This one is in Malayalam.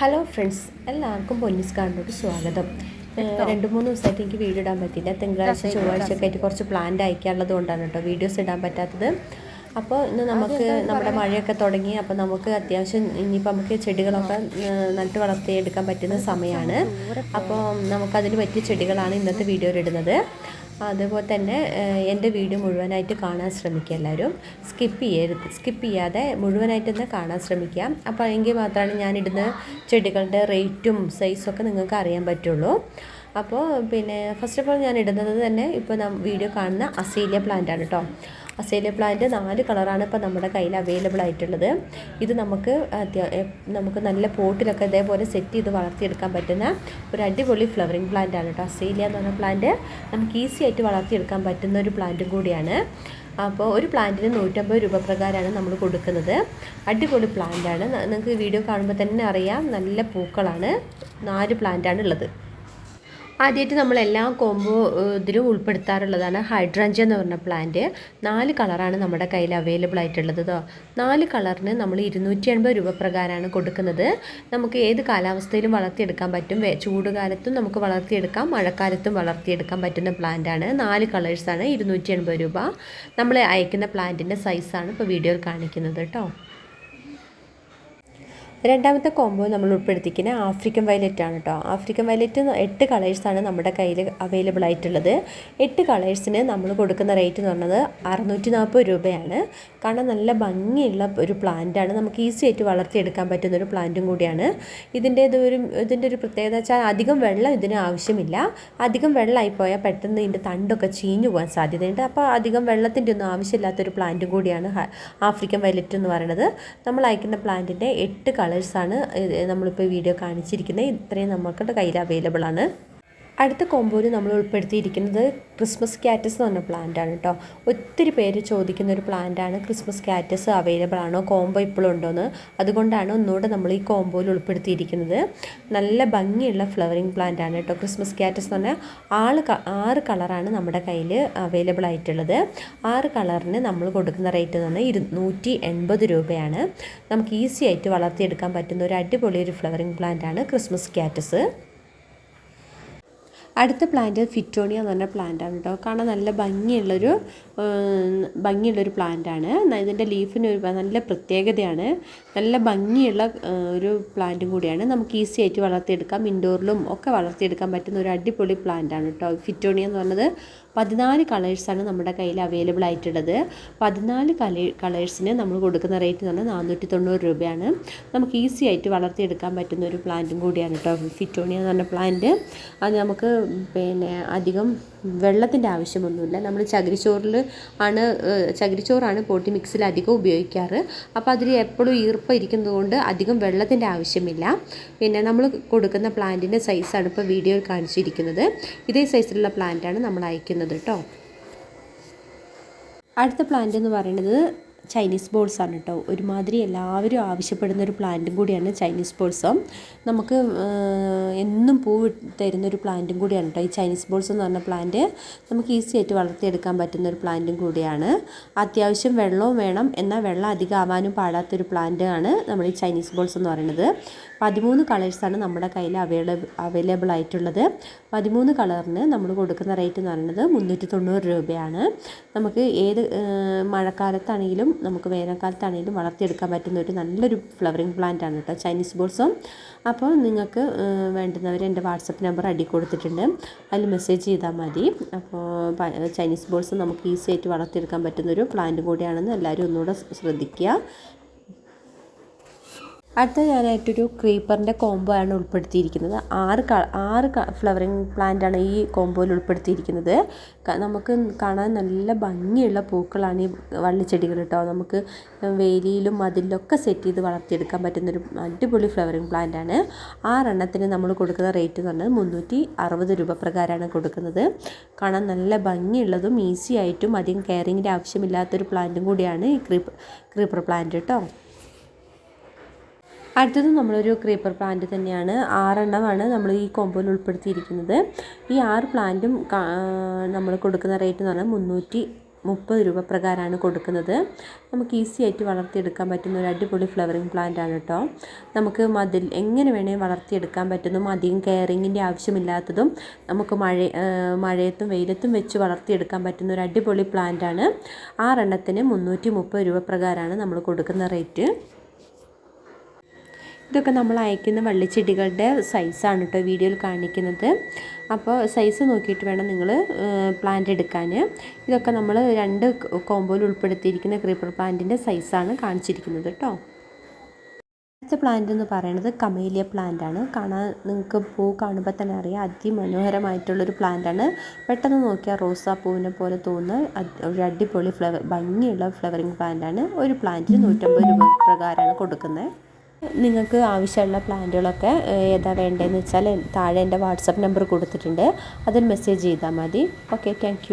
ഹലോ ഫ്രണ്ട്സ് എല്ലാവർക്കും പൊന്നീസ് കാർഡിനോട് സ്വാഗതം. രണ്ട് മൂന്ന് ദിവസമായിട്ട് എനിക്ക് വീഡിയോ ഇടാൻ പറ്റില്ല തിങ്കളാഴ്ച ചൊവ്വാഴ്ച ഒക്കെ ആയിട്ട് കുറച്ച് പ്ലാന്റ് അയക്കാനുള്ളത് കൊണ്ടാണ് കേട്ടോ വീഡിയോസ് ഇടാൻ പറ്റാത്തത്. അപ്പോൾ ഇന്ന് നമുക്ക് നമ്മുടെ മഴയൊക്കെ തുടങ്ങി അപ്പോൾ നമുക്ക് അത്യാവശ്യം ഇനിയിപ്പോൾ നമുക്ക് ചെടികളൊക്കെ നട്ട് വളർത്തിയെടുക്കാൻ പറ്റുന്ന സമയമാണ് അപ്പോൾ നമുക്കതിന് പറ്റിയ ചെടികളാണ് ഇന്നത്തെ വീഡിയോയിൽ ഇടുന്നത്. അതുപോലെ തന്നെ എന്റെ വീഡിയോ മുഴുവനായിട്ട് കാണാൻ ശ്രമിക്കുക എല്ലാവരും. സ്കിപ്പ് ചെയ്യരുത് സ്കിപ്പ് ചെയ്യാതെ മുഴുവനായിട്ട് തന്നെ കാണാൻ ശ്രമിക്കുക. അപ്പോൾ എങ്കിൽ മാത്രമാണ് ഞാനിടുന്ന ചെടികളുടെ റേറ്റും സൈസും ഒക്കെ നിങ്ങൾക്ക് അറിയാൻ പറ്റുള്ളൂ. അപ്പോൾ പിന്നെ ഫസ്റ്റ് ഓഫ് ഓൾ ഞാൻ ഇടുന്നത് തന്നെ ഇപ്പോൾ വീഡിയോ കാണുന്ന അസീലിയ പ്ലാന്റ് ആണ് കേട്ടോ. അസേലിയ പ്ലാന്റ് നാല് കളറാണ് ഇപ്പോൾ നമ്മുടെ കയ്യിൽ അവൈലബിൾ ആയിട്ടുള്ളത്. ഇത് നമുക്ക് നമുക്ക് നല്ല പോട്ടിലൊക്കെ ഇതേപോലെ സെറ്റ് ചെയ്ത് വളർത്തിയെടുക്കാൻ പറ്റുന്ന ഒരു അടിപൊളി ഫ്ലവറിങ് പ്ലാന്റ് ആണ് കേട്ടോ. അസേലിയ എന്ന് പറഞ്ഞ പ്ലാന്റ് നമുക്ക് ഈസി ആയിട്ട് വളർത്തിയെടുക്കാൻ പറ്റുന്ന ഒരു പ്ലാന്റും കൂടിയാണ്. അപ്പോൾ ഒരു പ്ലാന്റിന് നൂറ്റമ്പത് രൂപ പ്രകാരമാണ് നമ്മൾ കൊടുക്കുന്നത്. അടിപൊളി പ്ലാന്റാണ് നിങ്ങൾക്ക് വീഡിയോ കാണുമ്പോൾ തന്നെ അറിയാം. നല്ല പൂക്കളാണ്. നാല് പ്ലാന്റാണ് ഉള്ളത്. ആദ്യമായിട്ട് നമ്മൾ എല്ലാ കോംബോ ഇതിലും ഉൾപ്പെടുത്താറുള്ളതാണ് ഹൈഡ്രഞ്ച എന്ന് പറഞ്ഞ പ്ലാന്റ് നാല് കളറാണ് നമ്മുടെ കയ്യിൽ അവൈലബിൾ ആയിട്ടുള്ളത് കേട്ടോ നാല് കളറിന് നമ്മൾ ഇരുന്നൂറ്റി എൺപത് രൂപ പ്രകാരമാണ് കൊടുക്കുന്നത്. നമുക്ക് ഏത് കാലാവസ്ഥയിലും വളർത്തിയെടുക്കാൻ പറ്റും. ചൂടുകാലത്തും ചൂട് കാലത്തും നമുക്ക് വളർത്തിയെടുക്കാം മഴക്കാലത്തും വളർത്തിയെടുക്കാൻ പറ്റുന്ന പ്ലാന്റാണ് നാല് കളേഴ്സാണ് ഇരുന്നൂറ്റി എൺപത് രൂപ. നമ്മൾ അയക്കുന്ന പ്ലാന്റിന്റെ സൈസാണ് ഇപ്പോൾ വീഡിയോയിൽ കാണിക്കുന്നത് കേട്ടോ രണ്ടാമത്തെ കോംബോ നമ്മൾ ഉൾപ്പെടുത്തിക്കുന്ന ആഫ്രിക്കൻ വയലറ്റ് ആണ് കേട്ടോ ആഫ്രിക്കൻ വയലറ്റ് എട്ട് കളേഴ്സാണ് നമ്മുടെ കയ്യിൽ അവൈലബിൾ ആയിട്ടുള്ളത്. എട്ട് കളേഴ്സിന് നമ്മൾ കൊടുക്കുന്ന റേറ്റ് എന്ന് പറഞ്ഞത് അറുന്നൂറ്റി നാൽപ്പത് രൂപയാണ്. കാരണം നല്ല ഭംഗിയുള്ള ഒരു പ്ലാന്റാണ് നമുക്ക് ഈസി ആയിട്ട് വളർത്തിയെടുക്കാൻ പറ്റുന്ന ഒരു പ്ലാന്റും കൂടിയാണ്. ഇതിന്റെ ഇത് ഒരു ഇതിന്റെ ഒരു പ്രത്യേകത വെച്ചാൽ അധികം വെള്ളം ഇതിന് ആവശ്യമില്ല. അധികം വെള്ളമായി പോയാൽ പെട്ടെന്ന് ഇതിന്റെ തണ്ടൊക്കെ ചീഞ്ഞു പോകാൻ സാധ്യതയുണ്ട്. അപ്പോൾ അധികം വെള്ളത്തിന്റെ ഒന്നും ആവശ്യമില്ലാത്തൊരു പ്ലാന്റും കൂടിയാണ് ആഫ്രിക്കൻ വയലറ്റ് എന്ന് പറയുന്നത്. നമ്മൾ അയക്കുന്ന പ്ലാന്റിന്റെ എട്ട് കളേഴ്സാണ് നമ്മളിപ്പോൾ വീഡിയോ കാണിച്ചിരിക്കുന്നത്. ഇത്രയും നമ്മൾക്കുടെ കയ്യിൽ അവൈലബിൾ ആണ്. അടുത്ത കോമ്പോയിൽ നമ്മൾ ഉൾപ്പെടുത്തിയിരിക്കുന്നത് ക്രിസ്മസ് കാറ്റസ് എന്ന് പറഞ്ഞ പ്ലാന്റ് ആണ് കേട്ടോ ഒത്തിരി പേര് ചോദിക്കുന്ന ഒരു പ്ലാന്റ് ആണ് ക്രിസ്മസ് കാറ്റസ് അവൈലബിൾ ആണോ? കോംബോ ഇപ്പോഴും ഉണ്ടോയെന്ന് അതുകൊണ്ടാണ് ഒന്നുകൂടെ നമ്മൾ ഈ കോമ്പോയിൽ ഉൾപ്പെടുത്തിയിരിക്കുന്നത്. നല്ല ഭംഗിയുള്ള ഫ്ലവറിങ് പ്ലാന്റ് ആണ് കേട്ടോ ക്രിസ്മസ് കാറ്റസ് എന്ന് പറഞ്ഞാൽ ആൾ ആറ് കളറാണ് നമ്മുടെ കയ്യിൽ അവൈലബിൾ ആയിട്ടുള്ളത്. ആറ് കളറിന് നമ്മൾ കൊടുക്കുന്ന റേറ്റ് എന്ന് പറഞ്ഞാൽ ഇരുന്നൂറ്റി എൺപത് രൂപയാണ്. നമുക്ക് ഈസി ആയിട്ട് വളർത്തിയെടുക്കാൻ പറ്റുന്ന ഒരു അടിപൊളി ഒരു ഫ്ലവറിങ് പ്ലാന്റ് ആണ് ക്രിസ്മസ് കാറ്റസ്. അടുത്ത പ്ലാന്റ് ഫിറ്റോണിയ എന്ന് പറഞ്ഞ പ്ലാന്റ് ആണ് കേട്ടോ കാണാൻ നല്ല ഭംഗിയുള്ളൊരു ഭംഗിയുള്ളൊരു പ്ലാന്റ് ആണ്. ഇതിന്റെ ലീഫിന് ഒരു നല്ല പ്രത്യേകതയാണ്. നല്ല ഭംഗിയുള്ള ഒരു പ്ലാന്റും കൂടിയാണ്. നമുക്ക് ഈസി ആയിട്ട് വളർത്തിയെടുക്കാം. ഇൻഡോറിലും ഒക്കെ വളർത്തിയെടുക്കാൻ പറ്റുന്ന ഒരു അടിപൊളി പ്ലാന്റ് ആണ് കേട്ടോ ഫിറ്റോണിയ എന്ന് പറഞ്ഞത് പതിനാല് കളേഴ്സാണ് നമ്മുടെ കയ്യിൽ അവൈലബിൾ ആയിട്ടുള്ളത്. പതിനാല് കളേ കളേഴ്സിന് നമ്മൾ കൊടുക്കുന്ന റേറ്റ് എന്ന് പറഞ്ഞാൽ നാനൂറ്റി തൊണ്ണൂറ് രൂപയാണ്. നമുക്ക് ഈസി ആയിട്ട് വളർത്തിയെടുക്കാൻ പറ്റുന്ന ഒരു പ്ലാന്റും കൂടിയാണ് കേട്ടോ ഫിറ്റോണിയ എന്ന് പറഞ്ഞ പ്ലാന്റ് അത് നമുക്ക് പിന്നെ അധികം വെള്ളത്തിന്റെ ആവശ്യമൊന്നുമില്ല. നമ്മൾ ചകിരിച്ചോറിൽ ആണ് ചകിരിച്ചോറാണ് പോട്ടി മിക്സിൽ അധികം ഉപയോഗിക്കാറ്. അപ്പോൾ അതിൽ എപ്പോഴും ഈർപ്പം ഇരിക്കുന്നത് കൊണ്ട് അധികം വെള്ളത്തിന്റെ ആവശ്യമില്ല. പിന്നെ നമ്മൾ കൊടുക്കുന്ന പ്ലാന്റിന്റെ സൈസാണ് ഇപ്പോൾ വീഡിയോയിൽ കാണിച്ചിരിക്കുന്നത്. ഇതേ സൈസിലുള്ള പ്ലാന്റാണ് നമ്മൾ അയക്കുന്നത് കേട്ടോ. അടുത്ത പ്ലാന്റ് എന്ന് പറയുന്നത് ചൈനീസ് ബോൾസ് ആണ് കേട്ടോ ഒരുമാതിരി എല്ലാവരും ആവശ്യപ്പെടുന്ന ഒരു പ്ലാന്റും കൂടിയാണ് ചൈനീസ് ബോൾസും നമുക്ക് എന്നും പൂ തരുന്ന ഒരു പ്ലാന്റും കൂടിയാണ് കേട്ടോ ഈ ചൈനീസ് ബോൾസ് എന്ന് പറഞ്ഞ പ്ലാന്റ് നമുക്ക് ഈസി ആയിട്ട് വളർത്തിയെടുക്കാൻ പറ്റുന്ന ഒരു പ്ലാന്റും കൂടിയാണ്. അത്യാവശ്യം വെള്ളവും വേണം. എന്നാൽ വെള്ളം അധികം ആവാനും പാടാത്തൊരു പ്ലാന്റ് ആണ് നമ്മൾ ഈ ചൈനീസ് ബോൾസ് എന്ന് പറയുന്നത്. പതിമൂന്ന് കളേഴ്സാണ് നമ്മുടെ കയ്യിൽ അവൈലബിൾ അവൈലബിൾ ആയിട്ടുള്ളത്. പതിമൂന്ന് കളറിന് നമ്മൾ കൊടുക്കുന്ന റേറ്റ് എന്ന് പറയുന്നത് മുന്നൂറ്റി തൊണ്ണൂറ് രൂപയാണ്. നമുക്ക് ഏത് മഴക്കാലത്താണെങ്കിലും നമുക്ക് വേനൽക്കാലത്താണെങ്കിലും വളർത്തിയെടുക്കാൻ പറ്റുന്ന ഒരു നല്ലൊരു ഫ്ലവറിങ് പ്ലാന്റ് ആണ് കേട്ടോ ചൈനീസ് ബോൾസും അപ്പോൾ നിങ്ങൾക്ക് വേണ്ടുന്നവർ എന്റെ വാട്സപ്പ് നമ്പർ അടി കൊടുത്തിട്ടുണ്ട്. അതിൽ മെസ്സേജ് ചെയ്താൽ മതി. അപ്പോൾ ചൈനീസ് ബോൾസ് നമുക്ക് ഈസി ആയിട്ട് വളർത്തിയെടുക്കാൻ പറ്റുന്ന ഒരു പ്ലാന്റ് കൂടിയാണെന്ന് എല്ലാവരും ഒന്നുകൂടെ ശ്രദ്ധിക്കുക. അടുത്ത ഞാനായിട്ടൊരു ക്രീപ്പറിന്റെ കോംബോ ആണ് ഉൾപ്പെടുത്തിയിരിക്കുന്നത്. ആറ് ക ആറ് ഫ്ലവറിങ് പ്ലാന്റ് ആണ് ഈ കോംബോയിൽ ഉൾപ്പെടുത്തിയിരിക്കുന്നത്. നമുക്ക് കാണാൻ നല്ല ഭംഗിയുള്ള പൂക്കളാണ് ഈ വള്ളിച്ചെടികൾ കേട്ടോ. നമുക്ക് വേലിയിലും മതിലൊക്കെ സെറ്റ് ചെയ്ത് വളർത്തിയെടുക്കാൻ പറ്റുന്നൊരു അടിപൊളി ഫ്ലവറിങ് പ്ലാന്റ് ആണ് ആറെണ്ണത്തിന് നമ്മൾ കൊടുക്കുന്ന റേറ്റ് എന്ന് പറഞ്ഞാൽ മുന്നൂറ്റി അറുപത് രൂപ പ്രകാരമാണ് കൊടുക്കുന്നത്. കാണാൻ നല്ല ഭംഗിയുള്ളതും ഈസി ആയിട്ടും അധികം കെയറിങ്ങിന്റെ ആവശ്യമില്ലാത്തൊരു പ്ലാന്റും കൂടിയാണ് ഈ ക്രീപ്പർ ക്രീപ്പർ പ്ലാന്റ് കേട്ടോ. അടുത്തത് നമ്മളൊരു ക്രീപ്പർ പ്ലാന്റ് തന്നെയാണ്. ആറെണ്ണമാണ് നമ്മൾ ഈ കോമ്പോയിൽ ഉൾപ്പെടുത്തിയിരിക്കുന്നത്. ഈ ആറ് പ്ലാന്റും നമ്മൾ കൊടുക്കുന്ന റേറ്റ് എന്ന് പറഞ്ഞാൽ മുന്നൂറ്റി മുപ്പത് രൂപ പ്രകാരമാണ് കൊടുക്കുന്നത്. നമുക്ക് ഈസി ആയിട്ട് വളർത്തിയെടുക്കാൻ പറ്റുന്ന ഒരു അടിപൊളി ഫ്ലവറിങ് പ്ലാന്റ് ആണ് കേട്ടോ. നമുക്ക് മതിൽ എങ്ങനെ വേണേൽ വളർത്തിയെടുക്കാൻ പറ്റുന്നതും അധികം കെയറിങ്ങിന്റെ ആവശ്യമില്ലാത്തതും നമുക്ക് മഴ മഴയത്തും വെയിലത്തും വെച്ച് വളർത്തിയെടുക്കാൻ പറ്റുന്ന ഒരു അടിപൊളി പ്ലാന്റ് ആണ്. ആറെണ്ണത്തിന് മുന്നൂറ്റി മുപ്പത് രൂപ പ്രകാരമാണ് നമ്മൾ കൊടുക്കുന്ന റേറ്റ് ഇതൊക്കെ നമ്മൾ അയക്കുന്ന വള്ളിച്ചെടികളുടെ സൈസാണ് കേട്ടോ വീഡിയോയിൽ കാണിക്കുന്നത്. അപ്പോൾ സൈസ് നോക്കിയിട്ട് വേണം നിങ്ങൾ പ്ലാന്റ് എടുക്കാൻ ഇതൊക്കെ നമ്മൾ രണ്ട് കോമ്പോയിൽ ഉൾപ്പെടുത്തിയിരിക്കുന്ന ക്രീപ്പർ പ്ലാന്റിന്റെ സൈസാണ് കാണിച്ചിരിക്കുന്നത് കേട്ടോ അടുത്ത പ്ലാന്റ് എന്ന് പറയുന്നത് കമേലിയ പ്ലാന്റ് ആണ്. കാണാൻ നിങ്ങൾക്ക് പൂ കാണുമ്പോൾ തന്നെ അറിയാം. അതിമനോഹരമായിട്ടുള്ളൊരു ആണ്. പെട്ടെന്ന് നോക്കിയാൽ റോസാ പൂവിനെ പോലെ തോന്നുന്ന ഒരു അടിപൊളി ഫ്ലവർ ഭംഗിയുള്ള ഫ്ലവറിങ് പ്ലാന്റ് ആണ്. ഒരു പ്ലാന്റിന് നൂറ്റമ്പത് രൂപ പ്രകാരമാണ് കൊടുക്കുന്നത് നിങ്ങൾക്ക് ആവശ്യമുള്ള പ്ലാന്റുകളൊക്കെ ഏതാ വേണ്ടതെന്ന് വെച്ചാൽ താഴെ എന്റെ വാട്സപ്പ് നമ്പർ കൊടുത്തിട്ടുണ്ട്. അതിൽ മെസ്സേജ് ചെയ്താൽ മതി. Okay thank